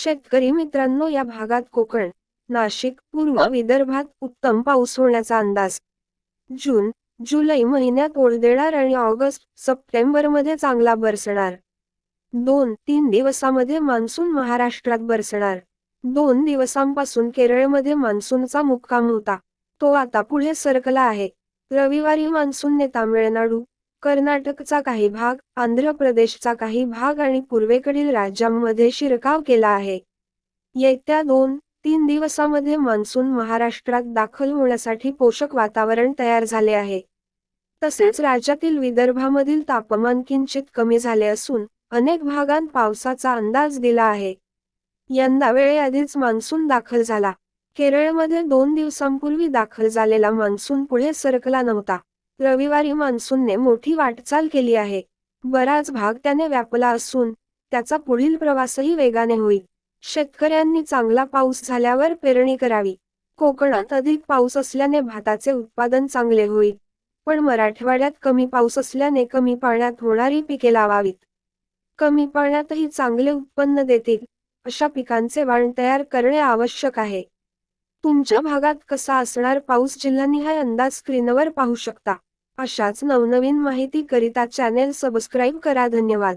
शेतकरी मित्रांनो या भागात कोकण नाशिक पूर्व विदर्भात उत्तम पाऊस होण्याचा अंदाज. जून जुलै महिन्यात ओढदेणार आणि ऑगस्ट सप्टेंबरमध्ये चांगला बरसणार. दोन तीन दिवसामध्ये मान्सून महाराष्ट्रात बरसणार. दोन दिवसांपासून केरळमध्ये मान्सूनचा मुक्काम होता. तो आता पुढे सरकला आहे. रविवारी मान्सूनने तामिळनाडू कर्नाटकचा काही भाग आंध्र प्रदेशचा काही भाग आणि पूर्वेकडील राज्यांमध्ये शिरकाव केला आहे. येत्या दोन तीन दिवसामध्ये मान्सून महाराष्ट्रात दाखल होण्यासाठी पोषक वातावरण तयार झाले आहे. तसेच राज्यातील विदर्भामधील तापमान किंचित कमी झाले असून अनेक भागांत पावसाचा अंदाज दिला आहे. यंदा वेळेआधीच मान्सून दाखल झाला. केरळमध्ये दोन दिवसांपूर्वी दाखल झालेला मान्सून पुढे सरकला नव्हता. रविवारी मान्सूनने मोठी वाटचाल केली आहे. बराच भाग त्याने व्यापला असून त्याचा पुढील प्रवासही वेगाने होईल. शेतकऱ्यांनी चांगला पाऊस झाल्यावर पेरणी करावी. कोकणात अधिक पाऊस असल्याने भाताचे उत्पादन चांगले होईल. पण मराठवाड्यात कमी पाऊस असल्याने कमी पाण्यात होणारी पिके लावावीत. कमी पाण्यातही चांगले उत्पन्न देतील अशा पिकांचे वाण तयार करणे आवश्यक आहे. तुमच्या भागात कसा असणार पाऊस जिल्हानिहाय अंदाज स्क्रीनवर पाहू शकता. अशाच नवनवीन माहिती करिता चॅनेल सबस्क्राईब करा. धन्यवाद.